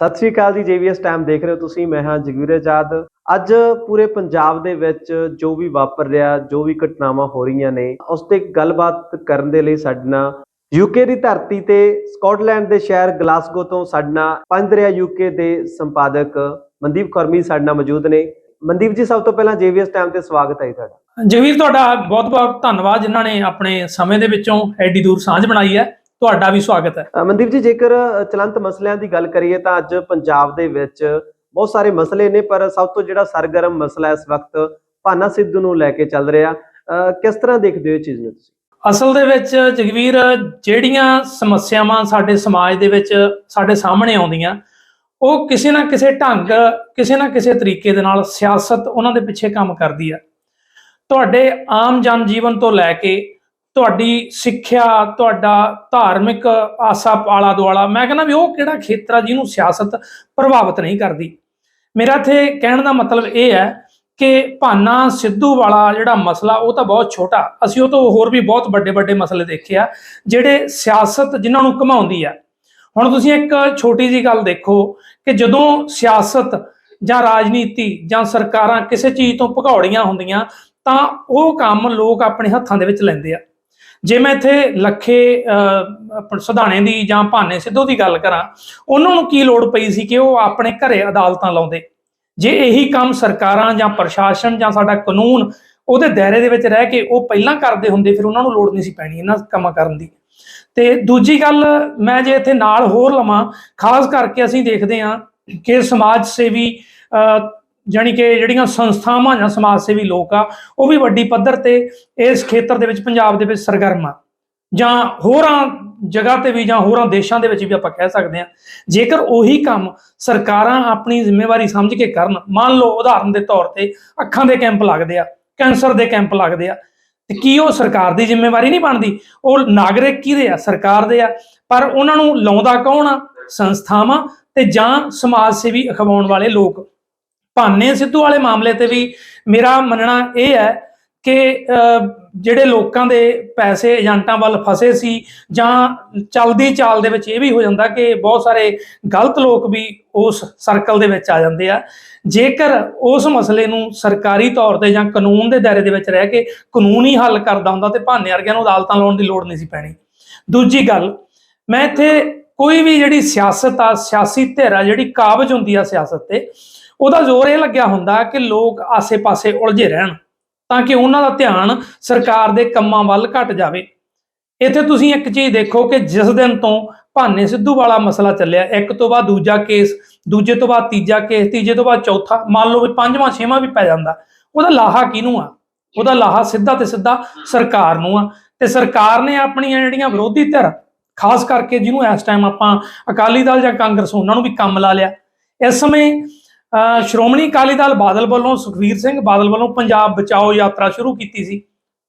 ਸਤਿ ਸ਼੍ਰੀ ਅਕਾਲ ਜੀ, ਜੀਵੀਐਸ ਟਾਈਮ ਦੇਖ ਰਹੇ ਹੋ ਤੁਸੀਂ, ਮੈਂ ਹਾਂ ਜਗਵੀਰ ਆਜ਼ਾਦ। ਅੱਜ ਪੂਰੇ ਪੰਜਾਬ ਦੇ ਵਿੱਚ ਜੋ ਵੀ ਵਾਪਰ ਰਿਹਾ, ਜੋ ਵੀ ਘਟਨਾਵਾਂ ਹੋ ਰਹੀਆਂ ਨੇ, ਉਸ ਤੇ ਗੱਲਬਾਤ ਕਰਨ ਦੇ ਲਈ ਸਾਡੇ ਨਾਲ ਯੂਕੇ ਦੀ ਧਰਤੀ ਤੇ ਸਕਾਟਲੈਂਡ ਦੇ ਸ਼ਹਿਰ ਗਲਾਸਗੋ ਤੋਂ ਸਾਡੇ ਨਾਲ ਪੰਜ ਦਰਿਆ ਯੂਕੇ ਦੇ ਸੰਪਾਦਕ ਮਨਦੀਪ ਖੁਰਮੀ ਸਾਡੇ ਨਾਲ ਮੌਜੂਦ ਨੇ। ਮਨਦੀਪ ਜੀ, ਸਭ ਤੋਂ ਪਹਿਲਾਂ ਜੀਵੀਐਸ ਟਾਈਮ ਤੇ ਸਵਾਗਤ ਹੈ ਜੀ ਤੁਹਾਡਾ। ਜਗਵੀਰ, ਤੁਹਾਡਾ ਬਹੁਤ-ਬਹੁਤ ਧੰਨਵਾਦ, ਜਿਨ੍ਹਾਂ ਨੇ ਆਪਣੇ ਸਮੇਂ ਦੇ ਵਿੱਚੋਂ ਐਡੀ ਦੂਰ ਸਾਂਝ ਬਣਾਈ ਹੈ। ਤੁਹਾਡਾ ਵੀ ਸਵਾਗਤ ਹੈ। ਮਨਦੀਪ ਜੀ ਜੇਕਰ ਚਲੰਤ ਮਸਲਿਆਂ ਦੀ ਗੱਲ ਕਰੀਏ ਤਾਂ ਅੱਜ ਪੰਜਾਬ ਦੇ ਵਿੱਚ ਬਹੁਤ ਸਾਰੇ ਮਸਲੇ ਨੇ ਪਰ ਸਭ ਤੋਂ ਜਿਹੜਾ ਸਰਗਰਮ ਮਸਲਾ ਇਸ ਵਕਤ ਭਾਨਾ ਸਿੱਧੂ ਨੂੰ ਲੈ ਕੇ ਚੱਲ ਰਿਹਾ। ਕਿਸ ਤਰ੍ਹਾਂ ਦੇਖਦੇ ਹੋ ਇਹ ਚੀਜ਼ ਨੂੰ ਤੁਸੀਂ? ਅਸਲ ਦੇ ਵਿੱਚ ਜਗਵੀਰ ਜਿਹੜੀਆਂ ਸਮੱਸਿਆਵਾਂ ਸਾਡੇ ਸਮਾਜ ਦੇ ਵਿੱਚ ਸਾਡੇ ਸਾਹਮਣੇ ਆਉਂਦੀਆਂ ਉਹ ਕਿਸੇ ਨਾ ਕਿਸੇ ਢੰਗ ਕਿਸੇ ਨਾ ਕਿਸੇ ਤਰੀਕੇ ਦੇ ਨਾਲ ਸਿਆਸਤ ਉਹਨਾਂ ਦੇ ਪਿੱਛੇ ਕੰਮ ਕਰਦੀ ਆ। ਤੁਹਾਡੇ ਆਮ ਜਨ ਜੀਵਨ ਤੋਂ ਲੈ ਕੇ ਤੁਹਾਡੀ ਸਿੱਖਿਆ, ਤੁਹਾਡਾ ਧਾਰਮਿਕ ਆਸਾ ਆਲਾ ਦੁਆਲਾ, ਮੈਂ ਕਹਿੰਦਾ ਵੀ ਉਹ ਕਿਹੜਾ ਖੇਤਰ ਆ ਜਿਹਨੂੰ ਸਿਆਸਤ ਪ੍ਰਭਾਵਿਤ ਨਹੀਂ ਕਰਦੀ? ਮੇਰਾ ਇੱਥੇ ਕਹਿਣ ਦਾ ਮਤਲਬ ਇਹ ਹੈ ਕਿ ਭਾਨਾ ਸਿੱਧੂ ਵਾਲਾ ਜਿਹੜਾ ਮਸਲਾ, ਉਹ ਤਾਂ ਬਹੁਤ ਛੋਟਾ। ਅਸੀਂ ਉਹ ਤੋਂ ਹੋਰ ਵੀ ਬਹੁਤ ਵੱਡੇ ਵੱਡੇ ਮਸਲੇ ਦੇਖੇ ਆ, ਜਿਹੜੇ ਸਿਆਸਤ ਜਿਨ੍ਹਾਂ ਨੂੰ ਘਮਾਉਂਦੀ ਆ। ਹੁਣ ਤੁਸੀਂ ਇੱਕ ਛੋਟੀ ਜੀ ਗੱਲ ਦੇਖੋ ਕਿ ਜਦੋਂ ਸਿਆਸਤ ਜਾਂ ਰਾਜਨੀਤੀ ਜਾਂ ਸਰਕਾਰਾਂ ਕਿਸੇ ਚੀਜ਼ ਤੋਂ ਭਗੌੜੀਆਂ ਹੁੰਦੀਆਂ, ਤਾਂ ਉਹ ਕੰਮ ਲੋਕ ਆਪਣੇ ਹੱਥਾਂ ਦੇ ਵਿੱਚ ਲੈਂਦੇ ਆ। ਜੇ ਮੈਂ ਇੱਥੇ ਲੱਖੇ ਅਹ, ਸੁਧਾਣੇ ਦੀ ਜਾਂ ਭਾਨੇ ਸਿੱਧੂ ਦੀ ਗੱਲ ਕਰਾਂ ਉਹਨਾਂ ਨੂੰ ਕੀ ਲੋੜ ਪਈ ਸੀ ਕਿ ਉਹ ਆਪਣੇ ਘਰੇ ਅਦਾਲਤਾਂ ਲਾਉਂਦੇ? ਜੇ ਇਹੀ ਕੰਮ ਸਰਕਾਰਾਂ ਜਾਂ ਪ੍ਰਸ਼ਾਸਨ ਜਾਂ ਸਾਡਾ ਕਾਨੂੰਨ ਉਹਦੇ ਦਾਇਰੇ ਦੇ ਵਿੱਚ ਰਹਿ ਕੇ ਉਹ ਪਹਿਲਾਂ ਕਰਦੇ ਹੁੰਦੇ ਫਿਰ ਉਹਨਾਂ ਨੂੰ ਲੋੜ ਨਹੀਂ ਸੀ ਪੈਣੀ ਇਹਨਾਂ ਕੰਮਾਂ ਕਰਨ ਦੀ। ਤੇ ਦੂਜੀ ਗੱਲ ਮੈਂ ਜੇ ਇੱਥੇ ਨਾਲ ਹੋਰ ਲਵਾਂ ਖਾਸ ਕਰਕੇ ਅਸੀਂ ਦੇਖਦੇ ਹਾਂ ਕਿ ਸਮਾਜ ਸੇਵੀ ਅਹ, ਜਾਣੀ ਕਿ ਜਿਹੜੀਆਂ ਸੰਸਥਾਵਾਂ ਜਾਂ ਸਮਾਜ ਸੇਵੀ ਲੋਕ ਆ ਉਹ ਵੀ ਵੱਡੀ ਪੱਧਰ ਤੇ ਇਸ ਖੇਤਰ ਦੇ ਵਿੱਚ ਪੰਜਾਬ ਦੇ ਵਿੱਚ ਸਰਗਰਮ ਆ। ਜਾਂ ਹੋਰਾਂ ਜਗ੍ਹਾ ਤੇ ਵੀ ਜਾਂ ਹੋਰਾਂ ਦੇਸ਼ਾਂ ਦੇ ਵਿੱਚ ਵੀ ਆਪਾਂ ਕਹਿ ਸਕਦੇ ਹਾਂ ਜੇਕਰ ਉਹੀ ਕੰਮ ਸਰਕਾਰਾਂ ਆਪਣੀ ਜ਼ਿੰਮੇਵਾਰੀ ਸਮਝ ਕੇ ਕਰਨ ਮੰਨ ਲਓ ਉਦਾਹਰਨ ਦੇ ਤੌਰ ਤੇ ਅੱਖਾਂ ਦੇ ਕੈਂਪ ਲੱਗਦੇ ਆ ਕੈਂਸਰ ਦੇ ਕੈਂਪ ਲੱਗਦੇ ਆ ਤੇ ਕੀ ਉਹ ਸਰਕਾਰ ਦੀ ਜ਼ਿੰਮੇਵਾਰੀ ਨਹੀਂ ਬਣਦੀ? ਉਹ ਨਾਗਰਿਕ ਕਿਹਦੇ ਆ? ਸਰਕਾਰ ਦੇ ਆ। ਪਰ ਉਹਨਾਂ ਨੂੰ ਲਾਉਂਦਾ ਕੌਣ ਆ? ਸੰਸਥਾਵਾਂ ਤੇ ਜਾਂ ਸਮਾਜ ਸੇਵੀ ਅਖਵਾਉਣ ਵਾਲੇ ਲੋਕ। ਭਾਨੇ ਸਿੱਧੂ ਵਾਲੇ ਮਾਮਲੇ ਤੇ ਵੀ ਮੇਰਾ ਮੰਨਣਾ ਇਹ ਹੈ ਕਿ ਜਿਹੜੇ ਲੋਕਾਂ ਦੇ ਪੈਸੇ ਏਜੰਟਾਂ ਵੱਲ ਫਸੇ ਸੀ ਜਾਂ ਚਲਦੀ ਚਾਲ ਦੇ ਵਿੱਚ ਇਹ ਵੀ ਹੋ ਜਾਂਦਾ ਕਿ ਬਹੁਤ ਸਾਰੇ ਗਲਤ ਲੋਕ ਵੀ ਉਸ ਸਰਕਲ ਦੇ ਵਿੱਚ ਆ ਜਾਂਦੇ ਆ। ਜੇਕਰ ਉਸ ਮਸਲੇ ਨੂੰ ਸਰਕਾਰੀ ਤੌਰ ਤੇ ਜਾਂ ਕਾਨੂੰਨ ਦੇ ਦਾਇਰੇ ਦੇ ਵਿੱਚ ਰਹਿ ਕੇ ਕਾਨੂੰਨ ਹੀ ਹੱਲ ਕਰਦਾ ਹੁੰਦਾ ਤੇ ਭਾਨੇ ਵਰਗਿਆਂ ਨੂੰ ਅਦਾਲਤਾਂ ਲਾਉਣ ਦੀ ਲੋੜ ਨਹੀਂ ਸੀ ਪੈਣੀ। ਦੂਜੀ ਗੱਲ, ਮੈਂ ਇੱਥੇ ਕੋਈ ਵੀ ਜਿਹੜੀ ਸਿਆਸਤ ਆ, ਸਿਆਸੀ ਧਿਰ ਆ, ਜਿਹੜੀ ਕਾਬਜ ਹੁੰਦੀ ਆ ਸਿਆਸਤ ਤੇ ਉਹਦਾ ਜ਼ੋਰ ਇਹ ਲੱਗਿਆ ਹੁੰਦਾ ਕਿ ਲੋਕ ਆਸੇ-ਪਾਸੇ ਉਲਝੇ ਰਹਿਣ ਤਾਂ ਕਿ ਉਹਨਾਂ ਦਾ ਧਿਆਨ ਸਰਕਾਰ ਦੇ ਕੰਮਾਂ ਵੱਲ ਘਟ ਜਾਵੇ। ਇੱਥੇ ਤੁਸੀਂ ਇੱਕ ਚੀਜ਼ ਦੇਖੋ ਕਿ ਜਿਸ ਦਿਨ ਤੋਂ ਭਾਨੇ ਸਿੱਧੂ ਵਾਲਾ ਮਸਲਾ ਚੱਲਿਆ, ਇੱਕ ਤੋਂ ਬਾਅਦ ਦੂਜਾ ਕੇਸ, ਦੂਜੇ ਤੋਂ ਬਾਅਦ ਤੀਜਾ ਕੇਸ, ਤੀਜੇ ਤੋਂ ਬਾਅਦ ਚੌਥਾ, ਮੰਨ ਲਓ ਵੀ ਪੰਜਵਾਂ, ਛੇਵਾਂ ਵੀ ਪੈ ਜਾਂਦਾ। ਉਹਦਾ ਲਾਹਾ ਕਿਹਨੂੰ ਆ? ਉਹਦਾ ਲਾਹਾ ਸਿੱਧਾ ਤੇ ਸਿੱਧਾ ਸਰਕਾਰ ਨੂੰ ਆ। ਤੇ ਸਰਕਾਰ ਨੇ ਆਪਣੀਆਂ ਜਿਹੜੀਆਂ ਵਿਰੋਧੀ ਧਿਰ, ਖਾਸ ਕਰਕੇ ਜਿਹਨੂੰ ਇਸ ਟਾਈਮ ਆਪਾਂ ਅਕਾਲੀ ਦਲ ਜਾਂ ਕਾਂਗਰਸ, ਉਹਨਾਂ ਨੂੰ ਵੀ ਕੰਮ ਲਾ ਲਿਆ। ਇਸ ਸਮੇਂ ਸ਼੍ਰੋਮਣੀ ਅਕਾਲੀ ਦਲ ਬਾਦਲ ਵੱਲੋਂ ਸੁਖਵੀਰ ਸਿੰਘ ਬਾਦਲ ਵੱਲੋਂ ਪੰਜਾਬ ਬਚਾਓ ਯਾਤਰਾ ਸ਼ੁਰੂ ਕੀਤੀ ਸੀ।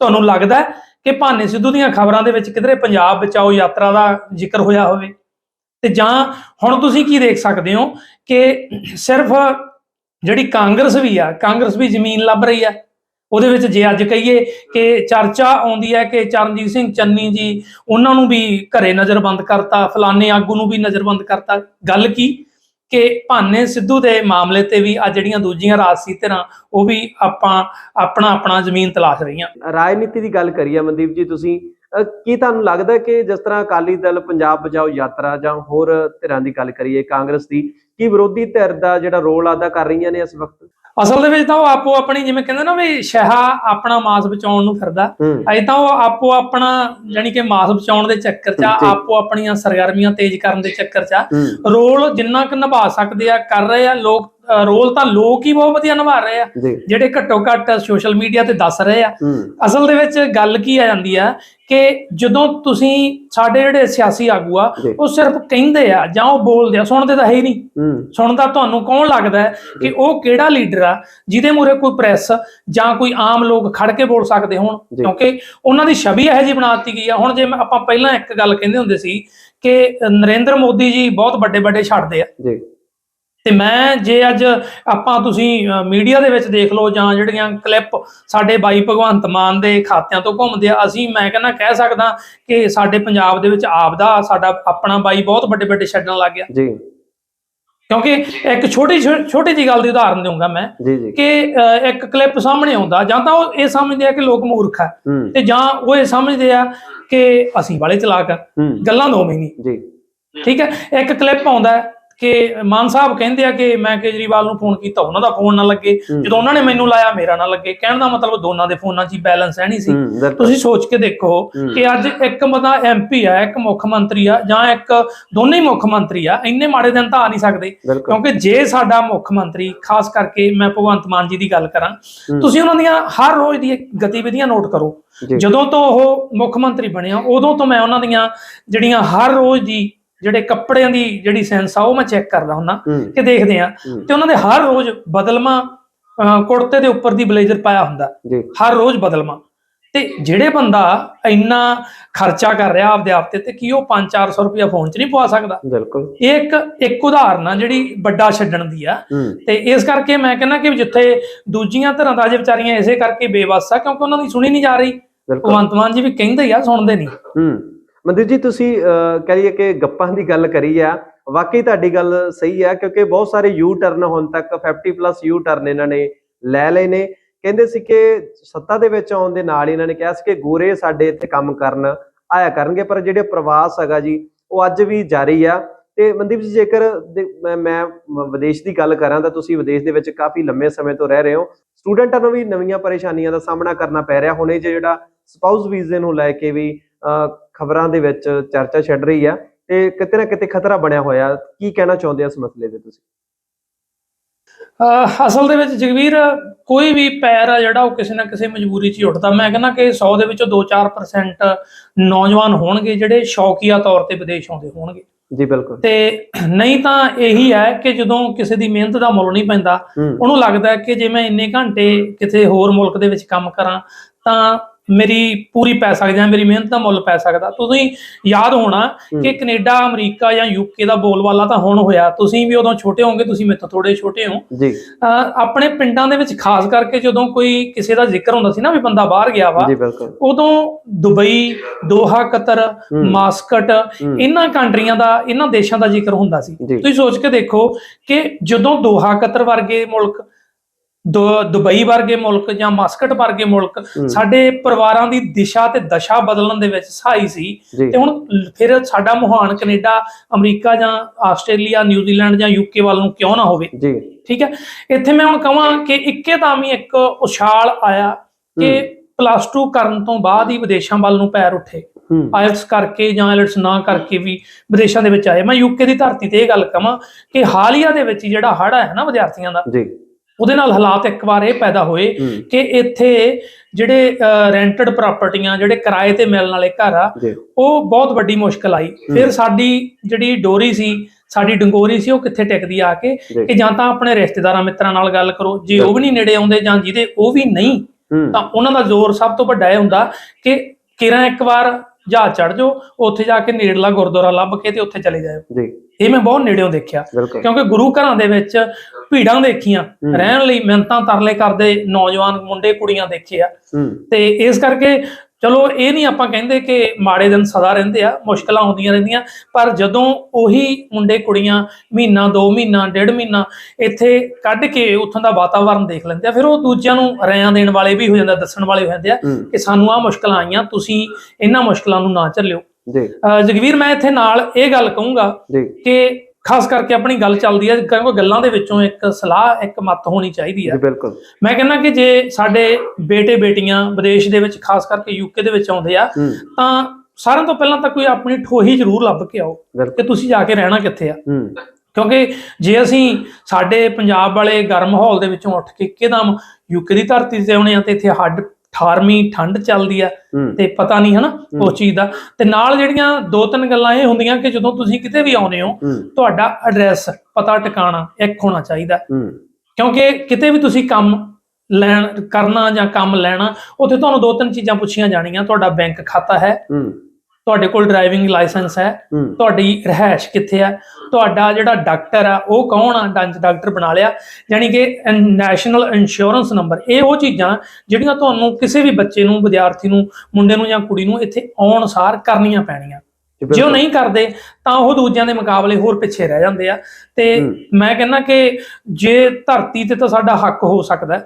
ਤੁਹਾਨੂੰ ਲੱਗਦਾ ਹੈ ਕਿ ਭਾਨੇ ਸਿੱਧੂ ਦੀਆਂ ਖਬਰਾਂ ਦੇ ਵਿੱਚ ਕਿਧਰੇ ਪੰਜਾਬ ਬਚਾਓ ਯਾਤਰਾ ਦਾ ਜ਼ਿਕਰ ਹੋਇਆ ਹੋਵੇ? ਤੇ ਜਾਂ ਹੁਣ ਤੁਸੀਂ ਕੀ ਦੇਖ ਸਕਦੇ ਹੋ ਕਿ ਸਿਰਫ ਜਿਹੜੀ ਕਾਂਗਰਸ ਵੀ ਆ, ਕਾਂਗਰਸ ਵੀ ਜ਼ਮੀਨ ਲੱਭ ਰਹੀ ਆ। ਉਹਦੇ ਵਿੱਚ ਜੇ ਅੱਜ ਕਹੀਏ ਕਿ ਚਰਚਾ ਆਉਂਦੀ ਹੈ ਕਿ ਚਰਨਜੀਤ ਸਿੰਘ ਚੰਨੀ ਜੀ ਉਹਨਾਂ ਨੂੰ ਵੀ ਘਰੇ ਨਜ਼ਰਬੰਦ ਕਰਤਾ, ਫਲਾਣੇ ਆਗੂ ਨੂੰ ਵੀ ਨਜ਼ਰਬੰਦ ਕਰਤਾ। ਗੱਲ ਕੀ? ਕਿ ਭਾਨੇ ਸਿੱਧੂ ਦੇ ਮਾਮਲੇ ਤੇ ਵੀ ਆ ਜਿਹੜੀਆਂ ਦੂਜੀਆਂ ਰਾਜਸੀ ਧਿਰਾਂ ਉਹ ਵੀ ਆਪਾਂ ਆਪਣਾ ਆਪਣਾ ਜ਼ਮੀਨ ਤਲਾਸ਼ ਰਹੀਆਂ। ਰਾਜਨੀਤੀ ਦੀ ਗੱਲ ਕਰੀਏ ਮਨਦੀਪ ਜੀ ਤੁਸੀਂ ਕੀ ਤੁਹਾਨੂੰ ਲੱਗਦਾ ਕਿ ਜਿਸ ਤਰ੍ਹਾਂ ਅਕਾਲੀ ਦਲ ਪੰਜਾਬ ਬਚਾਓ ਯਾਤਰਾ ਜਾਂ ਹੋਰ ਧਿਰਾਂ ਦੀ ਗੱਲ ਕਰੀਏ ਕਾਂਗਰਸ ਦੀ, ਕੀ ਵਿਰੋਧੀ ਧਿਰ ਦਾ ਜਿਹੜਾ ਰੋਲ ਅਦਾ ਕਰ ਰਹੀਆਂ ਨੇ ਇਸ ਵਕਤ? ਅਸਲ ਦੇ ਵਿੱਚ ਤਾਂ ਉਹ ਆਪੋ ਆਪਣੀ ਜਿਵੇਂ ਕਹਿੰਦੇ ਨਾ ਵੀ ਸ਼ਹਾ ਆਪਣਾ ਮਾਸ ਬਚਾਉਣ ਨੂੰ ਫਿਰਦਾ। ਅਜੇ ਤਾਂ ਉਹ ਆਪੋ ਆਪਣਾ ਯਾਨੀ ਕਿ ਮਾਸ ਬਚਾਉਣ ਦੇ ਚੱਕਰ 'ਚ। ਆਪੋ ਆਪਣੀਆਂ ਸਰਗਰਮੀਆਂ ਤੇਜ਼ ਕਰਨ ਦੇ ਚੱਕਰ 'ਚ ਰੋਲ ਜਿੰਨਾ ਕੁ ਨਿਭਾ ਸਕਦੇ ਆ ਕਰ ਰਹੇ ਆ ਲੋਕ ਰੋਲ ਤਾਂ ਲੋਕ ਹੀ ਬਹੁਤ ਵਧੀਆ ਨਿਭਾ ਰਹੇ ਆ। ਜੀ। ਜਿਹੜੇ ਘੱਟੋ ਘੱਟ ਸੋਸ਼ਲ ਮੀਡੀਆ ਤੇ ਦੱਸ ਰਹੇ ਆ। ਅਸਲ ਦੇ ਵਿੱਚ ਗੱਲ ਕੀ ਆ ਜਾਂਦੀ ਆ ਕਿ ਜਦੋਂ ਤੁਸੀਂ ਸਾਡੇ ਜਿਹੜੇ ਸਿਆਸੀ ਆਗੂ ਆ ਜੀ। ਉਹ ਸਿਰਫ ਕਹਿੰਦੇ ਆ ਜਾਂ ਉਹ ਬੋਲਦੇ ਆ ਸੁਣਦੇ ਤਾਂ ਹੈ ਹੀ ਨਹੀਂ। ਸੁਣਦਾ ਤੁਹਾਨੂੰ ਕੌਣ ਲੱਗਦਾ ਕਿ ਉਹ ਕਿਹੜਾ ਲੀਡਰ ਆ ਜਿਹਦੇ ਮੂਰੇ ਕੋਈ ਪ੍ਰੈਸ ਜਾਂ ਕੋਈ ਆਮ ਲੋਕ ਖੜ ਕੇ ਬੋਲ ਸਕਦੇ ਹੋਣ। ਜੀ। ਕਿਉਂਕਿ ਉਹਨਾਂ ਦੀ ਛਵੀ ਇਹੋ ਜਿਹੀ ਬਣਾ ਦਿੱਤੀ ਗਈ ਆ। ਹੁਣ ਜੇ ਆਪਾਂ ਪਹਿਲਾਂ ਇੱਕ ਗੱਲ ਕਹਿੰਦੇ ਹੁੰਦੇ ਸੀ ਕਿ ਨਰਿੰਦਰ ਮੋਦੀ ਜੀ ਬਹੁਤ ਵੱਡੇ ਵੱਡੇ ਛੱਡਦੇ ਆ। ਜੀ। ਤੇ ਮੈਂ ਜੇ ਅੱਜ ਆਪਾਂ ਤੁਸੀਂ ਮੀਡੀਆ ਦੇ ਵਿੱਚ ਦੇਖ ਲਓ ਜਾਂ ਜਿਹੜੀਆਂ ਕਲਿੱਪ ਸਾਡੇ ਬਾਈ ਭਗਵੰਤ ਮਾਨ ਦੇ ਖਾਤਿਆਂ ਤੋਂ ਘੁੰਮਦੇ ਆ ਅਸੀਂ ਮੈਂ ਕਹਿੰਦਾ ਕਹਿ ਸਕਦਾ ਕਿ ਸਾਡੇ ਪੰਜਾਬ ਦੇ ਵਿੱਚ ਆਪਦਾ ਸਾਡਾ ਆਪਣਾ ਬਾਈ ਬਹੁਤ ਵੱਡੇ ਵੱਡੇ ਛੱਡਣ ਲੱਗ ਗਿਆ। ਜੀ। ਕਿਉਂਕਿ ਇੱਕ ਛੋਟੀ ਛੋਟੀ ਜੀ ਗੱਲ ਦੀ ਉਦਾਹਰਨ ਦਊਂਗਾ ਮੈਂ ਕਿ ਇੱਕ ਕਲਿੱਪ ਸਾਹਮਣੇ ਆਉਂਦਾ ਜਾਂ ਤਾਂ ਉਹ ਇਹ ਸਮਝਦੇ ਆ ਕਿ ਲੋਕ ਮੂਰਖ ਆ। ਤੇ ਜਾਂ ਉਹ ਇਹ ਸਮਝਦੇ ਆ ਕਿ ਅਸੀਂ ਵਾਲੇ ਚਲਾਕ ਆ। ਗੱਲਾਂ ਦੋਵੇਂ ਨਹੀਂ। ਜੀ। ਠੀਕ ਹੈ? ਇੱਕ ਕਲਿੱਪ ਆਉਂਦਾ ਕਿ ਮਾਨ ਸਾਹਿਬ ਕਹਿੰਦੇ ਆ ਕਿ ਮੈਂ ਕੇਜਰੀਵਾਲ ਨੂੰ ਫੋਨ ਕੀਤਾ ਉਹਨਾਂ ਦਾ ਫੋਨ ਨਾ ਲੱਗੇ। ਜਦੋਂ ਉਹਨਾਂ ਨੇ ਮੈਨੂੰ ਲਾਇਆ ਮੇਰਾ ਨਾ ਲੱਗੇ। ਕਹਿਣ ਦਾ ਮਤਲਬ ਦੋਨਾਂ ਦੇ ਫੋਨਾਂ 'ਚ ਹੀ ਬੈਲੈਂਸ ਹੈ ਨਹੀਂ ਸੀ। ਤੁਸੀਂ ਸੋਚ ਕੇ ਦੇਖੋ। ਕਿ ਅੱਜ ਇੱਕ ਬੰਦਾ ਐਮਪੀ ਆ ਇੱਕ ਮੁੱਖ ਮੰਤਰੀ ਆ ਜਾਂ ਇੱਕ ਦੋਨੇ ਹੀ ਮੁੱਖ ਮੰਤਰੀ ਆ ਇੰਨੇ ਮਾੜੇ ਦਿਨ ਤਾਂ ਆ ਨਹੀਂ ਸਕਦੇ। ਕਿਉਂਕਿ ਜੇ ਸਾਡਾ ਮੁੱਖ ਮੰਤਰੀ ਖਾਸ ਕਰਕੇ ਮੈਂ ਭਗਵੰਤ ਮਾਨ ਜੀ ਦੀ ਗੱਲ ਕਰਾਂ। ਤੁਸੀਂ ਉਹਨਾਂ ਦੀਆਂ ਹਰ ਰੋਜ਼ ਦੀਆਂ ਗਤੀਵਿਧੀਆਂ ਨੋਟ ਕਰੋ। ਜਦੋਂ ਤੋਂ ਉਹ ਮੁੱਖ ਮੰਤਰੀ ਬਣਿਆ ਉਦੋਂ ਤੋਂ ਮੈਂ ਉਹਨਾਂ ਦੀਆਂ ਜਿਹੜੀਆਂ ਹਰ ਰੋਜ਼ ਦੀ ਜਿਹੜੇ ਕੱਪੜਿਆਂ ਦੀ ਜਿਹੜੀ ਸੈਂਸ ਆ ਉਹ ਮੈਂ ਚੈੱਕ ਕਰਦਾ ਹੁੰਦਾ ਕਿ ਦੇਖਦੇ ਆ। ਤੇ ਉਹਨਾਂ ਦੇ ਹਰ ਰੋਜ਼ ਬਦਲਮਾ ਕੁੜਤੇ ਦੇ ਉੱਪਰ ਦੀ ਬਲੇਜ਼ਰ ਪਾਇਆ ਹੁੰਦਾ। ਹਰ ਰੋਜ਼ ਬਦਲਮਾ ਤੇ ਜਿਹੜੇ ਬੰਦਾ ਇੰਨਾ ਖਰਚਾ ਕਰ ਰਿਹਾ ਆਪਦੇ ਆਪ ਤੇ ਤੇ ਕੀ ਉਹ 5-400 ਰੁਪਇਆ ਫੋਨ 'ਚ ਨਹੀਂ ਪਵਾ ਸਕਦਾ? ਬਿਲਕੁਲ। ਇਹ ਇੱਕ ਇੱਕ ਉਦਾਹਰਨ ਆ ਜਿਹੜੀ ਵੱਡਾ ਛੱਡਣ ਦੀ ਆ। ਤੇ ਇਸ ਕਰਕੇ ਮੈਂ ਕਹਿੰਦਾ ਕਿ ਜਿੱਥੇ ਦੂਜੀਆਂ ਧਿਰਾਂ ਦਾ ਜੇ ਵਿਚਾਰੀਆਂ ਇਸੇ ਕਰਕੇ ਬੇਵੱਸ ਆ ਕਿਉਂਕਿ ਉਹਨਾਂ ਦੀ ਸੁਣੀ ਨਹੀਂ ਜਾ ਰਹੀ। ਭਗਵੰਤ ਮਾਨ ਜੀ ਵੀ ਕਹਿੰਦੇ ਆ ਸੁਣਦੇ ਨਹੀਂ। ਹੂੰ। ਮਨਦੀਪ ਜੀ ਤੁਸੀਂ ਅਹ, ਕਹਿ ਲਈਏ ਕਿ ਗੱਪਾਂ ਦੀ ਗੱਲ ਕਰੀ ਆ। ਵਾਕਈ ਤੁਹਾਡੀ ਗੱਲ ਸਹੀ ਆ ਕਿਉਂਕਿ ਬਹੁਤ ਸਾਰੇ ਯੂ ਟਰਨ ਹੁਣ ਤੱਕ 50 ਪਲੱਸ ਯੂ ਟਰਨ ਇਹਨਾਂ ਨੇ ਲੈ ਲਏ ਨੇ। ਕਹਿੰਦੇ ਸੀ ਕਿ ਸੱਤਾ ਦੇ ਵਿੱਚ ਆਉਣ ਦੇ ਨਾਲ ਇਹਨਾਂ ਨੇ ਕਿਹਾ ਸੀ ਕਿ ਗੋਰੇ ਸਾਡੇ ਇੱਥੇ ਕੰਮ ਕਰਨ ਆਇਆ ਕਰਨਗੇ ਪਰ ਜਿਹੜੇ ਪ੍ਰਵਾਸ ਹੈਗਾ ਜੀ ਉਹ ਅੱਜ ਵੀ ਜਾਰੀ ਆ। ਤੇ ਮਨਦੀਪ ਜੀ ਜੇਕਰ ਦੇ- ਮੈਂ- ਵਿਦੇਸ਼ ਦੀ ਗੱਲ ਕਰਾਂ ਤਾਂ ਤੁਸੀਂ ਵਿਦੇਸ਼ ਦੇ ਵਿੱਚ ਕਾਫੀ ਲੰਮੇ ਸਮੇਂ ਤੋਂ ਰਹਿ ਰਹੇ ਹੋ। ਸਟੂਡੈਂਟਾਂ ਨੂੰ ਵੀ ਨਵੀਆਂ ਪਰੇਸ਼ਾਨੀਆਂ ਦਾ ਸਾਹਮਣਾ ਕਰਨਾ ਪੈ ਰਿਹਾ। ਹੁਣੇ ਜੇ ਜਿਹੜਾ ਸਪਾਊਸ ਵੀਜ਼ੇ ਨੂੰ ਲੈ ਕੇ ਵੀ ਖਬਰਾਂ ਦੇ ਵਿੱਚ ਚਰਚਾ ਛੱਡ ਰਹੀ ਆ ਤੇ ਕਿਤੇ ਨਾ ਕਿਤੇ ਖਤਰਾ ਬਣਿਆ ਹੋਇਆ। ਕੀ ਕਹਿਣਾ ਚਾਹੁੰਦੇ ਆ ਇਸ ਮਸਲੇ ਦੇ ਤੁਸੀਂ? ਅਸਲ ਦੇ ਵਿੱਚ ਜਗਵੀਰ ਕੋਈ ਵੀ ਪੈਰ ਆ ਜਿਹੜਾ ਉਹ ਕਿਸੇ ਨਾ ਕਿਸੇ ਮਜਬੂਰੀ 'ਚ ਉੱਠਦਾ ਮੈਂ ਕਹਿੰਦਾ ਕਿ 100 ਦੇ ਵਿੱਚੋਂ 2-4% ਨੌਜਵਾਨ ਹੋਣਗੇ ਜਿਹੜੇ ਸ਼ੌਕੀਆ ਤੌਰ ਤੇ ਵਿਦੇਸ਼ ਆਉਂਦੇ ਹੋਣਗੇ। ਜੀ ਬਿਲਕੁਲ। ਤੇ ਨਹੀਂ ਤਾਂ ਇਹੀ ਹੈ ਕਿ ਜਦੋਂ ਕਿਸੇ ਦੀ ਮਿਹਨਤ ਦਾ ਮੁੱਲ ਨਹੀਂ ਪੈਂਦਾ ਉਹਨੂੰ ਲੱਗਦਾ ਕਿ ਜੇ ਮੈਂ ਇੰਨੇ ਘੰਟੇ ਕਿਤੇ ਹੋਰ ਮੁਲਕ ਦੇ ਵਿੱਚ ਕੰਮ ਕਰਾਂ ਤਾਂ ਮੇਰੀ ਪੂਰੀ ਪੈ ਸਕਦੀ ਹੈ ਮੇਰੀ ਮਿਹਨਤ ਦਾ ਮੁੱਲ ਪੈ ਸਕਦਾ। ਤੁਸੀਂ ਯਾਦ ਹੋਣਾ ਕਿ ਕੈਨੇਡਾ ਅਮਰੀਕਾ ਜਾਂ ਯੂਕੇ ਦਾ ਬੋਲਵਾਲਾ ਤਾਂ ਹੁਣ ਹੋਇਆ। ਤੁਸੀਂ ਵੀ ਉਦੋਂ ਛੋਟੇ ਹੋਵੋਗੇ ਤੁਸੀਂ ਮੇਰੇ ਤੋਂ ਥੋੜੇ ਛੋਟੇ ਹੋ। ਜੀ। ਆਪਣੇ ਪਿੰਡਾਂ ਦੇ ਵਿੱਚ ਖਾਸ ਕਰਕੇ ਜਦੋਂ ਕੋਈ ਕਿਸੇ ਦਾ ਜ਼ਿਕਰ ਹੁੰਦਾ ਸੀ ਨਾ ਵੀ ਬੰਦਾ ਬਾਹਰ ਗਿਆ ਵਾ ਉਦੋਂ ਦੁਬਈ ਦੋਹਾ ਕਤਰ। ਮਾਸਕਟ। ਇਹਨਾਂ ਕੰਟਰੀਆਂ ਦਾ ਇਹਨਾਂ ਦੇਸ਼ਾਂ ਦਾ ਜ਼ਿਕਰ ਹੁੰਦਾ ਸੀ। ਤੁਸੀਂ ਸੋਚ ਕੇ ਦੇਖੋ ਕਿ ਜਦੋਂ ਦੋਹਾ ਕਤਰ ਵਰਗੇ ਮੁਲਕ ਦੁਬਈ ਵਰਗੇ ਮੁਲਕ ਜਾਂ ਮਾਸਕਟ ਵਰਗੇ ਮੁਲਕ। ਸਾਡੇ ਪਰਿਵਾਰਾਂ ਦੀ ਦਿਸ਼ਾ ਤੇ ਦਸ਼ਾ ਬਦਲਣ ਦੇ ਵਿੱਚ ਸਹਾਈ ਸੀ ਤੇ ਹੁਣ ਫਿਰ ਸਾਡਾ ਮੁਹਾਨ ਕੈਨੇਡਾ ਅਮਰੀਕਾ ਜਾਂ ਆਸਟ੍ਰੇਲੀਆ ਨਿਊਜ਼ੀਲੈਂਡ ਜਾਂ ਯੂਕੇ ਵੱਲ ਨੂੰ ਕਿਉਂ ਨਾ ਹੋਵੇ? ਠੀਕ ਹੈ? ਇੱਥੇ ਮੈਂ ਹੁਣ ਕਹਾਂ ਕਿ ਇੱਕੇ ਤਾਂ ਹੀ ਇੱਕ ਉਛਾਲ ਆਇਆ ਕਿ ਪਲੱਸ 2 ਕਰਨ ਤੋਂ ਬਾਅਦ ਹੀ ਵਿਦੇਸ਼ਾਂ ਵੱਲ ਨੂੰ ਪੈਰ ਉੱਠੇ। ਆਇਲਟਸ ਕਰਕੇ ਜਾਂ ਆਇਲਟਸ ਨਾ ਕਰਕੇ ਵੀ ਵਿਦੇਸ਼ਾਂ ਦੇ ਵਿੱਚ ਆਏ। ਮੈਂ ਯੂਕੇ ਦੀ ਧਰਤੀ ਤੇ ਇਹ ਗੱਲ ਕਹਾਂ ਕਿ ਹਾਲੀਆ ਦੇ ਵਿੱਚ ਜਿਹੜਾ ਹੜਾ ਹੈ ਨਾ ਵਿਦਿਆਰਥੀਆਂ ਦਾ ਜੀ। ਉਹਦੇ ਨਾਲ ਹਾਲਾਤ ਇੱਕ ਵਾਰ ਇਹ ਪੈਦਾ ਹੋਏ ਕਿ ਇੱਥੇ ਜਿਹੜੇ ਰੈਂਟਡ ਪ੍ਰਾਪਰਟੀਆਂ ਜਿਹੜੇ ਕਿਰਾਏ ਤੇ ਮਿਲਣ ਵਾਲੇ ਘਰ ਆ ਉਹ ਬਹੁਤ ਵੱਡੀ ਮੁਸ਼ਕਲ ਆਈ। ਫਿਰ ਸਾਡੀ ਜਿਹੜੀ ਡੋਰੀ ਸੀ ਸਾਡੀ ਡੰਗੋਰੀ ਸੀ ਉਹ ਕਿੱਥੇ ਟਿਕਦੀ ਆ ਕੇ? ਕਿ ਜਾਂ ਤਾਂ ਆਪਣੇ ਰਿਸ਼ਤੇਦਾਰਾਂ ਮਿੱਤਰਾਂ ਨਾਲ ਗੱਲ ਕਰੋ। ਜੇ ਉਹ ਵੀ ਨਹੀਂ ਨੇੜੇ ਆਉਂਦੇ ਜਾਂ ਜਿਹਦੇ ਉਹ ਵੀ ਨਹੀਂ ਤਾਂ ਉਹਨਾਂ ਦਾ ਜ਼ੋਰ ਸਭ ਤੋਂ ਵੱਡਾ ਇਹ ਹੁੰਦਾ ਕਿ ਕਿਰਾਂ ਇੱਕ ਵਾਰ ਜਹਾਜ਼ ਚੜ ਜਾਓ ਉੱਥੇ ਜਾ ਕੇ ਨੇੜਲਾ ਗੁਰਦੁਆਰਾ ਲੱਭ ਕੇ ਤੇ ਉੱਥੇ ਚਲੇ ਜਾਓ ਜੀ। ਇਹ ਮੈਂ ਬਹੁਤ ਨੇੜਿਓਂ ਦੇਖਿਆ। ਕਿਉਂਕਿ ਗੁਰੂ ਘਰਾਂ ਦੇ ਵਿੱਚ ਭੀੜਾਂ ਦੇਖੀਆਂ। ਰਹਿਣ ਲਈ ਮਿਹਨਤਾਂ ਤਰਲੇ ਕਰਦੇ ਨੌਜਵਾਨ ਮੁੰਡੇ ਕੁੜੀਆਂ ਦੇਖੇ ਆ ਤੇ ਇਸ ਕਰਕੇ ਚਲੋ ਇਹ ਨਹੀਂ ਆਪਾਂ ਕਹਿੰਦੇ ਕਿ ਮਾੜੇ ਦਿਨ ਸਦਾ ਰਹਿੰਦੇ ਆ ਮੁਸ਼ਕਲਾਂ ਆਉਂਦੀਆਂ ਰਹਿੰਦੀਆਂ ਪਰ ਜਦੋਂ ਉਹੀ ਮੁੰਡੇ ਕੁੜੀਆਂ ਮਹੀਨਾ ਦੋ ਮਹੀਨਾ ਡੇਢ ਮਹੀਨਾ ਇੱਥੇ ਕੱਢ ਕੇ ਉੱਥੋਂ ਦਾ ਵਾਤਾਵਰਣ ਦੇਖ ਲੈਂਦੇ ਆ ਫਿਰ ਉਹ ਦੂਜਿਆਂ ਨੂੰ ਰਿਆਂ ਦੇਣ ਵਾਲੇ ਵੀ ਹੋ ਜਾਂਦੇ ਦੱਸਣ ਵਾਲੇ ਹੋ ਜਾਂਦੇ ਆ ਕਿ ਸਾਨੂੰ ਆ ਮੁਸ਼ਕਲਾਂ ਆਈਆਂ ਤੁਸੀਂ ਇਹਨਾਂ ਮੁਸ਼ਕਲਾਂ ਨੂੰ ਨਾ ਝੱਲਿਓ। ਜੀ। ਜਗਵੀਰ ਮੈਂ ਇੱਥੇ ਨਾਲ ਇਹ ਗੱਲ ਕਹੂੰਗਾ ਕਿ ਖਾਸ ਕਰਕੇ ਆਪਣੀ ਗੱਲ ਚੱਲਦੀ ਹੈ ਕਿਉਂਕਿ ਗੱਲਾਂ ਦੇ ਵਿੱਚੋਂ ਇੱਕ ਸਲਾਹ ਇੱਕ ਮੱਤ ਹੋਣੀ ਚਾਹੀਦੀ ਹੈ। ਬਿਲਕੁਲ। ਮੈਂ ਕਹਿੰਦਾ ਕਿ ਜੇ ਸਾਡੇ ਬੇਟੇ ਬੇਟੀਆਂ ਵਿਦੇਸ਼ ਦੇ ਵਿੱਚ ਖਾਸ ਕਰਕੇ ਯੂਕੇ ਦੇ ਵਿੱਚ ਆਉਂਦੇ ਆ ਤਾਂ ਸਾਰਿਆਂ ਤੋਂ ਪਹਿਲਾਂ ਤਾਂ ਕੋਈ ਆਪਣੀ ਠੋਹੀ ਜ਼ਰੂਰ ਲੱਭ ਕੇ ਆਓ ਕਿ ਤੁਸੀਂ ਜਾ ਕੇ ਰਹਿਣਾ ਕਿੱਥੇ ਆ। ਕਿਉਂਕਿ ਜੇ ਅਸੀਂ ਸਾਡੇ ਪੰਜਾਬ ਵਾਲੇ ਗਰਮ ਮਾਹੌਲ ਦੇ ਵਿੱਚੋਂ ਉੱਠ ਕੇ ਇੱਕਦਮ ਯੂਕੇ ਦੀ ਧਰਤੀ ਤੇ ਆਉਣੇ ਆ ਤੇ ਇੱਥੇ ਹੱਡ 18ਵੀਂ ਠੰਡ ਚੱਲਦੀ ਆ ਤੇ ਪਤਾ ਨਹੀਂ ਹਨਾ ਉਸ ਚੀਜ਼ ਦਾ। ਤੇ ਨਾਲ ਜਿਹੜੀਆਂ ਦੋ ਤਿੰਨ ਗੱਲਾਂ ਇਹ ਹੁੰਦੀਆਂ ਕਿ ਜਦੋਂ ਤੁਸੀਂ ਕਿਤੇ ਵੀ ਆਉਨੇ ਹੋ ਤੁਹਾਡਾ ਐਡਰੈਸ ਪਤਾ ਟਿਕਾਣਾ ਇੱਕ ਹੋਣਾ ਚਾਹੀਦਾ। ਕਿਉਂਕਿ ਕਿਤੇ ਵੀ ਤੁਸੀਂ ਕੰਮ ਲੈਣ ਕਰਨਾ ਜਾਂ ਕੰਮ ਲੈਣਾ ਉੱਥੇ ਤੁਹਾਨੂੰ ਦੋ ਤਿੰਨ ਚੀਜ਼ਾਂ ਪੁੱਛੀਆਂ ਜਾਣੀਆਂ ਤੁਹਾਡਾ ਬੈਂਕ ਖਾਤਾ ਹੂੰ। ਤੁਹਾਡੇ ਕੋਲ ਡਰਾਈਵਿੰਗ ਲਾਇਸੈਂਸ ਹੈ ਤੁਹਾਡੀ ਰਹਿائش ਕਿੱਥੇ ਆ ਤੁਹਾਡਾ ਜਿਹੜਾ ਡਾਕਟਰ ਆ ਉਹ ਕੌਣ ਆ ਡੰਜ ਡਾਕਟਰ ਬਣਾ ਲਿਆ ਯਾਨੀ ਕਿ ਨੈਸ਼ਨਲ ਇੰਸ਼ੋਰੈਂਸ ਨੰਬਰ ਇਹ ਉਹ ਚੀਜ਼ਾਂ ਜਿਹੜੀਆਂ ਤੁਹਾਨੂੰ ਕਿਸੇ ਵੀ ਬੱਚੇ ਨੂੰ ਵਿਦਿਆਰਥੀ ਨੂੰ ਮੁੰਡੇ ਨੂੰ ਜਾਂ ਕੁੜੀ ਨੂੰ ਇੱਥੇ ਆਉਣ ਸਾਰ ਕਰਨੀਆਂ ਪੈਣੀਆਂ। ਜੇ ਉਹ ਨਹੀਂ ਕਰਦੇ ਤਾਂ ਉਹ ਦੂਜਿਆਂ ਦੇ ਮੁਕਾਬਲੇ ਹੋਰ ਪਿੱਛੇ ਰਹਿ ਜਾਂਦੇ ਆ ਤੇ ਮੈਂ ਕਹਿੰਦਾ ਕਿ ਜੇ ਧਰਤੀ ਤੇ ਤਾਂ ਸਾਡਾ ਹੱਕ ਹੋ ਸਕਦਾ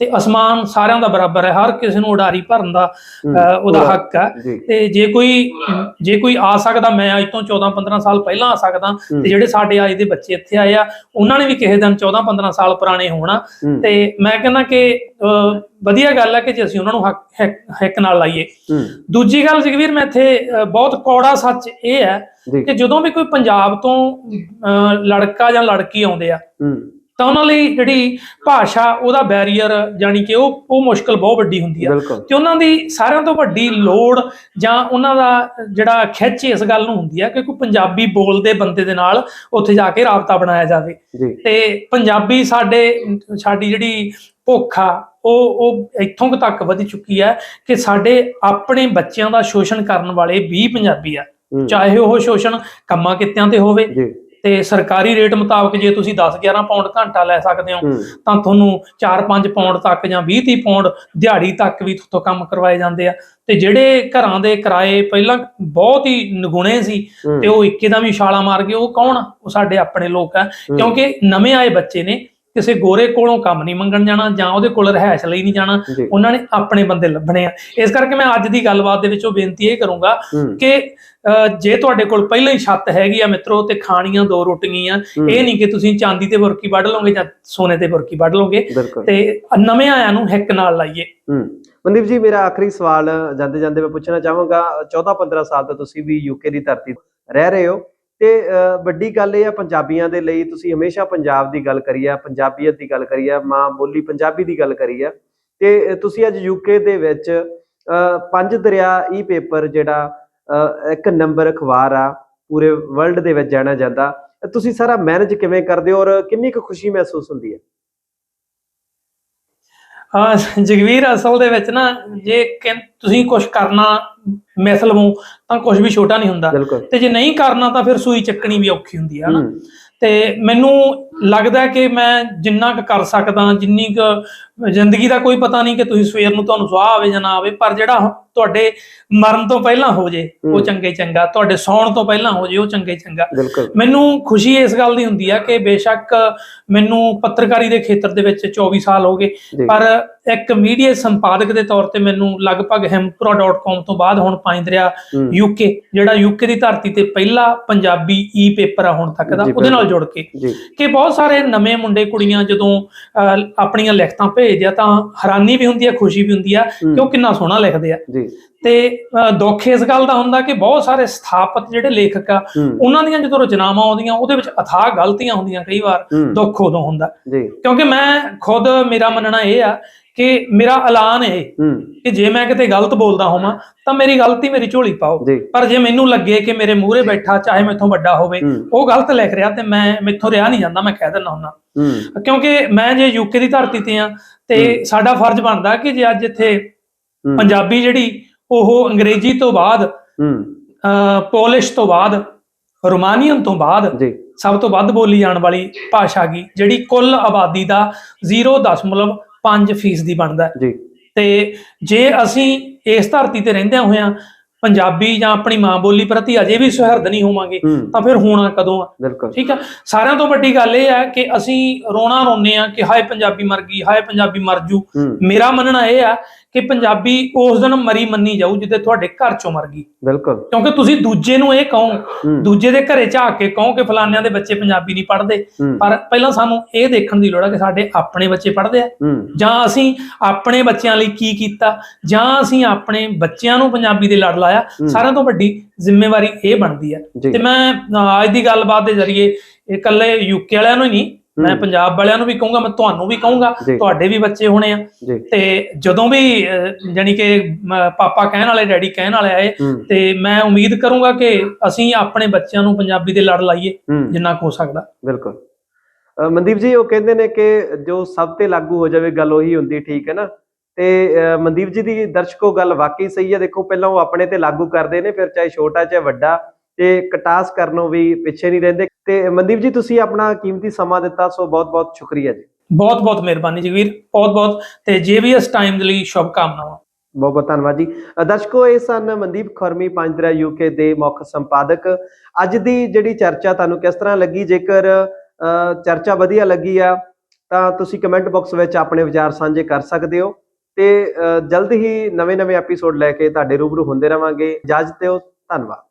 ਤੇ ਅਸਮਾਨ ਸਾਰਿਆਂ ਦਾ ਬਰਾਬਰ ਹੈ ਹਰ ਕਿਸੇ ਨੂੰ ਉਡਾਰੀ ਭਰਨ ਦਾ ਉਹਦਾ। ਹੱਕ ਹੈ। ਤੇ ਜੇ ਕੋਈ ਜੇ ਕੋਈ ਆ ਸਕਦਾ ਮੈਂ ਅੱਜ ਤੋਂ 14 15 ਸਾਲ ਪਹਿਲਾਂ ਆ ਸਕਦਾ ਤੇ ਜਿਹੜੇ ਸਾਡੇ ਅੱਜ ਦੇ ਬੱਚੇ ਇੱਥੇ ਆਏ ਆ ਉਹਨਾਂ ਨੇ ਵੀ ਕਿਸੇ ਦਿਨ 14 15 ਸਾਲ ਪੁਰਾਣੇ ਹੋਣਾ। ਤੇ ਮੈਂ ਕਹਿੰਦਾ ਕਿ ਵਧੀਆ ਗੱਲ ਹੈ ਕਿ ਜੇ ਅਸੀਂ ਉਹਨਾਂ ਨੂੰ ਹੱਕ ਨਾਲ ਲਾਈਏ। ਦੂਜੀ ਗੱਲ ਜਗਵੀਰ ਮੈਂ ਇੱਥੇ ਬਹੁਤ ਕੌੜਾ ਸੱਚ ਇਹ ਹੈ ਕਿ ਜਦੋਂ ਵੀ ਕੋਈ ਪੰਜਾਬ ਤੋਂ ਅਹ, ਲੜਕਾ ਜਾਂ ਲੜਕੀ ਆਉਂਦੇ ਆ ਤਾਂ ਉਹਨਾਂ ਲਈ ਜਿਹੜੀ ਭਾਸ਼ਾ ਉਹਦਾ ਬੈਰੀਅਰ ਜਾਨੀ ਕਿ ਉਹ ਉਹ ਮੁਸ਼ਕਲ ਬਹੁਤ ਵੱਡੀ ਹੁੰਦੀ ਆ। ਤੇ ਉਹਨਾਂ ਦੀ ਸਾਰਿਆਂ ਤੋਂ ਵੱਡੀ ਲੋੜ ਜਾਂ ਉਹਨਾਂ ਦਾ ਜਿਹੜਾ ਖਿੱਚ ਇਸ ਗੱਲ ਨੂੰ ਹੁੰਦੀ ਆ ਕਿ ਕੋਈ ਪੰਜਾਬੀ ਬੋਲਦੇ ਬੰਦੇ ਦੇ ਨਾਲ ਉੱਥੇ ਜਾ ਕੇ ਰਾਬਤਾ ਬਣਾਇਆ ਜਾਵੇ। ਤੇ ਪੰਜਾਬੀ ਸਾਡੇ ਸਾਡੀ ਜਿਹੜੀ ਭੁੱਖ ਆ ਉਹ ਉਹ ਇੱਥੋਂ ਤੱਕ ਵਧੀ ਚੁੱਕੀ ਹੈ ਕਿ ਸਾਡੇ ਆਪਣੇ ਬੱਚਿਆਂ ਦਾ ਸ਼ੋਸ਼ਣ ਕਰਨ ਵਾਲੇ ਵੀ ਪੰਜਾਬੀ ਆ। ਚਾਹੇ ਉਹ ਸ਼ੋਸ਼ਣ ਕੰਮਾਂ ਕਿੱਤਿਆਂ ਤੇ ਹੋਵੇ ਤੇ ਸਰਕਾਰੀ ਰੇਟ ਮੁਤਾਬਕ ਜੇ ਤੁਸੀਂ 10 11 ਪਾਉਂਡ ਘੰਟਾ ਲੈ ਸਕਦੇ ਹੋ ਤਾਂ ਤੁਹਾਨੂੰ 4-5 ਪਾਉਂਡ ਤੱਕ ਜਾਂ 20-30 ਪਾਉਂਡ ਦਿਹਾੜੀ ਤੱਕ ਵੀ ਤੁਹਾਤੋਂ ਕੰਮ ਕਰਵਾਏ ਜਾਂਦੇ ਆ। ਤੇ ਜਿਹੜੇ ਘਰਾਂ ਦੇ ਕਿਰਾਏ ਪਹਿਲਾਂ ਬਹੁਤ ਹੀ ਨਿਗੁਣੇ ਸੀ ਤੇ ਉਹ ਇੱਕੇ ਦਾ ਵੀ ਛਾਲਾ ਮਾਰ ਗਏ ਉਹ ਕੌਣ? ਉਹ ਸਾਡੇ ਆਪਣੇ ਲੋਕ ਆ ਕਿਉਂਕਿ ਨਵੇਂ ਆਏ ਬੱਚੇ ਨੇ ਕਿਸੇ ਗੋਰੇ ਕੋਲੋਂ ਕੰਮ ਨਹੀਂ ਮੰਗਣ ਜਾਣਾ ਜਾਂ ਉਹਦੇ ਕੋਲ ਰਹਿائش ਲਈ ਨਹੀਂ ਜਾਣਾ ਉਹਨਾਂ ਨੇ ਆਪਣੇ ਬੰਦੇ ਲੱਭਣੇ ਆ। ਇਸ ਕਰਕੇ ਮੈਂ ਅੱਜ ਦੀ ਗੱਲਬਾਤ ਦੇ ਵਿੱਚ ਬੇਨਤੀ ਇਹ ਕਰੂੰਗਾ ਕਿ ਜੇ ਤੁਹਾਡੇ ਕੋਲ ਪਹਿਲਾਂ ਹੀ ਛੱਤ ਹੈਗੀ ਆ ਮਿੱਤਰੋ ਤੇ ਖਾਣੀਆਂ ਦੋ ਰੋਟੀਆਂ ਇਹ ਨਹੀਂ ਕਿ ਤੁਸੀਂ ਚਾਂਦੀ ਤੇ ਬੁਰਕੀ ਵੱਢ ਲਓਗੇ ਜਾਂ ਸੋਨੇ ਤੇ ਬੁਰਕੀ ਵੱਢ ਲਓਗੇ ਤੇ ਨਵੇਂ ਆਇਆਂ ਨੂੰ ਹਿੱਕ ਨਾਲ ਲਾਈਏ। ਮਨਦੀਪ ਜੀ ਮੇਰਾ ਆਖਰੀ ਸਵਾਲ ਜਾਂਦੇ ਜਾਂਦੇ ਮੈਂ ਪੁੱਛਣਾ ਚਾਹਾਂਗਾ 14 15 ਸਾਲ ਤੋਂ ਤੁਸੀਂ ਵੀ ਯੂਕੇ ਦੀ ਧਰਤੀ ਰਹਿ ਰਹੇ ਹੋ। ਤੇ ਵੱਡੀ ਗੱਲ ਇਹ ਆ ਪੰਜਾਬੀਆਂ ਦੇ ਲਈ ਤੁਸੀਂ ਹਮੇਸ਼ਾ ਪੰਜਾਬ ਦੀ ਗੱਲ ਕਰੀ ਆ ਪੰਜਾਬੀਅਤ ਦੀ ਗੱਲ ਕਰੀ ਆ ਮਾਂ ਬੋਲੀ ਪੰਜਾਬੀ ਦੀ ਗੱਲ ਕਰੀ ਆ। ਤੇ ਤੁਸੀਂ ਅੱਜ ਯੂਕੇ ਦੇ ਵਿੱਚ ਪੰਜ ਦਰਿਆ ਈ ਪੇਪਰ ਜਿਹੜਾ ਅਹ, ਇੱਕ ਨੰਬਰ ਅਖਬਾਰ ਆ ਪੂਰੇ ਵਰਲਡ ਦੇ ਵਿੱਚ ਜਾਣਿਆ ਜਾਂਦਾ। ਤੁਸੀਂ ਸਾਰਾ ਮੈਨੇਜ ਕਿਵੇਂ ਕਰਦੇ ਹੋ ਔਰ ਕਿੰਨੀ ਕੁ ਖੁਸ਼ੀ ਮਹਿਸੂਸ ਹੁੰਦੀ ਹੈ? ਹਾਂ ਜਗਵੀਰ ਅਸਲ ਦੇ ਵਿੱਚ ਨਾ ਜੇ ਤੁਸੀਂ ਕੁਝ ਕਰਨਾ ਮਿਸ ਲਵੋ ਤਾਂ ਕੁਝ ਵੀ ਛੋਟਾ ਨਹੀਂ ਹੁੰਦਾ। ਬਿਲਕੁਲ। ਤੇ ਜੇ ਨਹੀਂ ਕਰਨਾ ਤਾਂ ਫਿਰ ਸੂਈ ਚੱਕਣੀ ਵੀ ਔਖੀ ਹੁੰਦੀ ਹੈ ਹਨਾ। ਹੂੰ, ਤੇ ਮੈਨੂੰ ਲੱਗਦਾ ਕਿ ਮੈਂ ਜਿੰਨਾ ਕੁ ਕਰ ਸਕਦਾ ਜਿੰਨੀ ਕੁ ਜ਼ਿੰਦਗੀ ਦਾ ਕੋਈ ਪਤਾ ਨਹੀਂ ਕਿ ਤੁਸੀਂ ਸਵੇਰ ਨੂੰ ਤੁਹਾਨੂੰ ਸੁਆਹ ਆਵੇ ਜਾਂ ਨਾ ਆਵੇ ਪਰ ਜਿਹੜਾ ਤੁਹਾਡੇ ਮਰਨ ਤੋਂ ਪਹਿਲਾਂ ਹੋ ਜੇ ਉਹ। ਚੰਗੇ ਚੰਗਾ ਤੁਹਾਡੇ ਸੌਣ ਤੋਂ ਪਹਿਲਾਂ ਹੋ ਜੇ ਉਹ ਚੰਗੇ ਚੰਗਾ। ਮੈਨੂੰ ਖੁਸ਼ੀ ਇਸ ਗੱਲ ਦੀ ਹੁੰਦੀ ਆ ਕਿ ਬੇਸ਼ੱਕ ਮੈਨੂੰ ਪੱਤਰਕਾਰੀ ਦੇ ਖੇਤਰ ਦੇ ਵਿੱਚ 24 ਸਾਲ ਹੋ ਗਏ ਪਰ ਇੱਕ ਮੀਡੀਆ ਸੰਪਾਦਕ ਦੇ ਤੌਰ ਤੇ ਮੈਨੂੰ ਲਗਭਗ hempro.com ਤੋਂ ਬਾਅਦ ਹੁਣ ਪੰਜ ਦਰਿਆ ਯੂਕੇ ਜਿਹੜਾ ਯੂਕੇ ਦੀ ਧਰਤੀ ਤੇ ਪਹਿਲਾ ਪੰਜਾਬੀ ਈ ਪੇਪਰ ਆ ਹੁਣ ਤੱਕ ਦਾ ਉਹਦੇ ਨਾਲ। ਜੁੜ ਕੇ। ਕਿ ਬਹੁਤ ਸਾਰੇ ਨਵੇਂ ਮੁੰਡੇ ਕੁੜੀਆਂ ਜਦੋਂ ਆਪਣੀਆਂ ਲਿਖਤਾਂ ਭੇਜਦੇ ਆ ਤਾਂ ਹੈਰਾਨੀ ਵੀ ਹੁੰਦੀ ਆ ਖੁਸ਼ੀ ਵੀ ਹੁੰਦੀ ਆ ਕਿ ਉਹ ਕਿੰਨਾ ਸੋਹਣਾ ਲਿਖਦੇ ਆ। ਜੀ। ਤੇ ਦੁੱਖ ਇਸ ਗੱਲ ਦਾ ਹੁੰਦਾ ਕਿ ਬਹੁਤ ਸਾਰੇ ਸਥਾਪਤ ਜਿਹੜੇ ਲੇਖਕ ਆ ਉਹਨਾਂ ਦੀਆਂ ਜਦੋਂ ਰਚਨਾਵਾਂ ਆਉਂਦੀਆਂ ਉਹਦੇ ਵਿੱਚ ਅਥਾਹ ਗਲਤੀਆਂ ਹੁੰਦੀਆਂ ਕਈ ਵਾਰ ਦੁੱਖ ਉਦੋਂ ਹੁੰਦਾ। ਜੀ। ਕਿਉਂਕਿ ਮੈਂ ਖੁਦ ਮੇਰਾ ਮੰਨਣਾ ਇਹ ਆ ਕਿ ਮੇਰਾ ਐਲਾਨ ਇਹ ਹੂੰ। ਕਿ ਜੇ ਮੈਂ ਕਿਤੇ ਗਲਤ ਬੋਲਦਾ ਹੋਵਾਂ ਤਾਂ ਮੇਰੀ ਗਲਤੀ ਮੇਰੀ ਝੋਲੀ ਪਾਓ। ਪਰ ਜੇ ਮੈਨੂੰ ਲੱਗੇ ਕਿ ਮੇਰੇ ਮੂਹਰੇ ਬੈਠਾ ਚਾਹੇ ਮੈਥੋਂ ਵੱਡਾ ਹੋਵੇ ਉਹ ਗਲਤ ਲਿਖ ਰਿਹਾ ਤੇ ਮੈਂ ਮੈਥੋਂ ਰਿਹਾ ਨਹੀਂ ਜਾਂਦਾ ਮੈਂ ਕਹਿ ਦਿੰਦਾ ਹੁੰਦਾ। ਹੂੰ। ਕਿਉਂਕਿ ਮੈਂ ਜੇ ਯੂਕੇ ਦੀ ਧਰਤੀ ਤੇ ਆ ਤੇ ਸਾਡਾ ਫਰਜ਼ ਬਣਦਾ ਕਿ ਜੇ ਅੱਜ ਇੱਥੇ ਪੰਜਾਬੀ ਜਿਹੜੀ ਉਹ ਅੰਗਰੇਜ਼ੀ ਤੋਂ ਬਾਅਦ ਪੋਲਿਸ਼ ਤੋਂ ਬਾਅਦ ਰੋਮਾਨੀਅਨ ਤੋਂ ਬਾਅਦ ਸਭ ਤੋਂ ਵੱਧ ਬੋਲੀ ਜਾਣ ਵਾਲੀ ਭਾਸ਼ਾ ਗੀ ਜਿਹੜੀ ਕੁੱਲ ਆਬਾਦੀ ਦਾ 0.5% ਦੀ ਬਣਦਾ ਹੈ। ਜੀ। ਤੇ ਜੇ ਅਸੀਂ ਇਸ ਧਰਤੀ ਤੇ ਰਹਿੰਦਿਆਂ ਹੋਇਆਂ ਪੰਜਾਬੀ ਜਾਂ ਆਪਣੀ ਮਾਂ ਬੋਲੀ ਪ੍ਰਤੀ ਅਜੇ ਵੀ ਸੁਹਿਰਦ ਨਹੀਂ ਹੋਵਾਂਗੇ ਤਾਂ ਫਿਰ ਹੋਣਾ ਕਦੋਂ ਆ? ਠੀਕ ਆ? ਸਾਰਿਆਂ ਤੋਂ ਵੱਡੀ ਗੱਲ ਇਹ ਹੈ ਕਿ ਅਸੀਂ ਰੋਣਾ ਰੋਨੇ ਆ ਕਿ ਹਾਏ ਪੰਜਾਬੀ ਮਰ ਗਈ ਹਾਏ ਪੰਜਾਬੀ ਮਰ ਜੂ। ਮੇਰਾ ਮੰਨਣਾ ਇਹ ਆ ਕਿ ਪੰਜਾਬੀ ਉਸ ਦਿਨ ਮਰੀ ਮੰਨੀ ਜਾਊ ਜਿੱਦੇ ਤੁਹਾਡੇ ਘਰ ਚੋਂ ਮਰ ਗਈ। ਬਿਲਕੁਲ। ਕਿਉਂਕਿ ਤੁਸੀਂ ਦੂਜੇ ਨੂੰ ਇਹ ਕਹੋ ਦੂਜੇ ਦੇ ਘਰੇ ਝਾਕ ਕੇ ਕਹੋ ਕਿ ਫਲਾਨਿਆਂ ਦੇ ਬੱਚੇ ਪੰਜਾਬੀ ਨਹੀਂ ਪੜ੍ਹਦੇ। ਪਰ ਪਹਿਲਾਂ ਸਾਨੂੰ ਇਹ ਦੇਖਣ ਦੀ ਲੋੜ ਹੈ ਕਿ ਸਾਡੇ ਆਪਣੇ ਬੱਚੇ ਪੜ੍ਹਦੇ ਆ। ਜਾਂ ਅਸੀਂ ਆਪਣੇ ਬੱਚਿਆਂ ਲਈ ਕੀ ਕੀਤਾ ਜਾਂ ਅਸੀਂ ਆਪਣੇ ਬੱਚਿਆਂ ਨੂੰ ਪੰਜਾਬੀ ਦੇ ਲੜ ਲਾਇਆ। ਸਾਰਿਆਂ ਤੋਂ ਵੱਡੀ ਜ਼ਿੰਮੇਵਾਰੀ ਇਹ ਬਣਦੀ ਹੈ ਤੇ ਮੈਂ ਅੱਜ ਦੀ ਗੱਲਬਾਤ ਦੇ ਜ਼ਰੀਏ ਇਹ ਇਕੱਲੇ ਯੂਕੇ ਵਾਲਿਆਂ ਨੂੰ ਹੀ ਨਹੀਂ ਮੈਂ ਪੰਜਾਬ ਵਾਲਿਆਂ ਨੂੰ ਵੀ ਕਹੂੰਗਾ ਮੈਂ ਤੁਹਾਨੂੰ ਵੀ ਕਹੂੰਗਾ ਤੁਹਾਡੇ ਵੀ ਬੱਚੇ ਹੋਣੇ ਆ। ਤੇ ਜਦੋਂ ਵੀ ਜਾਣੀ ਕਿ ਪਾਪਾ ਕਹਿਣ ਵਾਲੇ ਡੈਡੀ ਕਹਿਣ ਵਾਲੇ ਆਏ ਤੇ ਮੈਂ ਉਮੀਦ ਕਰੂੰਗਾ ਕਿ ਅਸੀਂ ਆਪਣੇ ਬੱਚਿਆਂ ਨੂੰ ਪੰਜਾਬੀ ਦੇ ਲੜ ਲਾਈਏ ਜਿੰਨਾ ਕੁ ਹੋ ਸਕਦਾ। ਬਿਲਕੁਲ। ਮਨਦੀਪ ਜੀ ਉਹ ਕਹਿੰਦੇ ਨੇ ਕਿ ਜੋ ਸਭ ਤੇ ਲਾਗੂ ਹੋ ਜਾਵੇ ਗੱਲ ਉਹੀ ਹੁੰਦੀ ਠੀਕ ਹੈ ਨਾ? ਤੇ ਮਨਦੀਪ ਜੀ ਦੀ ਦਰਸ਼ਕੋ ਗੱਲ ਵਾਕਈ ਸਹੀ ਹੈ। ਦੇਖੋ ਪਹਿਲਾਂ ਉਹ ਆਪਣੇ ਤੇ ਲਾਗੂ ਕਰਦੇ ਨੇ ਫਿਰ ਚਾਹੇ ਛੋਟਾ ਚਾਹੇ ਵੱਡਾ ਤੇ ਕਟਾਸ ਕਰਨੋਂ ਵੀ ਪਿੱਛੇ ਨਹੀਂ ਰਹਿੰਦੇ। ਤੇ ਮਨਦੀਪ ਜੀ ਤੁਸੀਂ ਆਪਣਾ ਕੀਮਤੀ ਸਮਾਂ ਦਿੱਤਾ ਸੋ ਬਹੁਤ ਬਹੁਤ ਸ਼ੁਕਰੀਆ ਜੀ। ਬਹੁਤ ਬਹੁਤ ਮਿਹਰਬਾਨੀ ਜਗਵੀਰ ਬਹੁਤ ਬਹੁਤ ਤੇ ਜੇਬੀਐਸ ਟਾਈਮ ਦੇ ਲਈ ਸ਼ੁਭ ਕਾਮਨਾਵਾਂ ਬਹੁਤ ਬਹੁਤ ਧੰਨਵਾਦ ਜੀ। ਦਰਸ਼ਕੋ ਇਹ ਸਨ ਮਨਦੀਪ ਖੁਰਮੀ ਪੰਜਦਰਾ ਯੂਕੇ ਦੇ ਮੁੱਖ ਸੰਪਾਦਕ। ਅੱਜ ਦੀ ਜਿਹੜੀ ਚਰਚਾ ਤੁਹਾਨੂੰ ਕਿਸ ਤਰ੍ਹਾਂ ਲੱਗੀ ਜੇਕਰ ਚਰਚਾ ਵਧੀਆ ਲੱਗੀ ਆ ਤਾਂ ਤੁਸੀਂ ਕਮੈਂਟ ਬਾਕਸ ਵਿੱਚ ਆਪਣੇ ਵਿਚਾਰ ਸਾਂਝੇ ਕਰ ਸਕਦੇ ਹੋ। ਤੇ ਜਲਦ ਹੀ ਨਵੇਂ-ਨਵੇਂ ਐਪੀਸੋਡ ਲੈ ਕੇ ਤੁਹਾਡੇ ਰੂਬਰੂ ਹੁੰਦੇ ਰਵਾਂਗੇ। ਇਜਾਜ਼ਤ ਦਿਓ ਧੰਨਵਾਦ।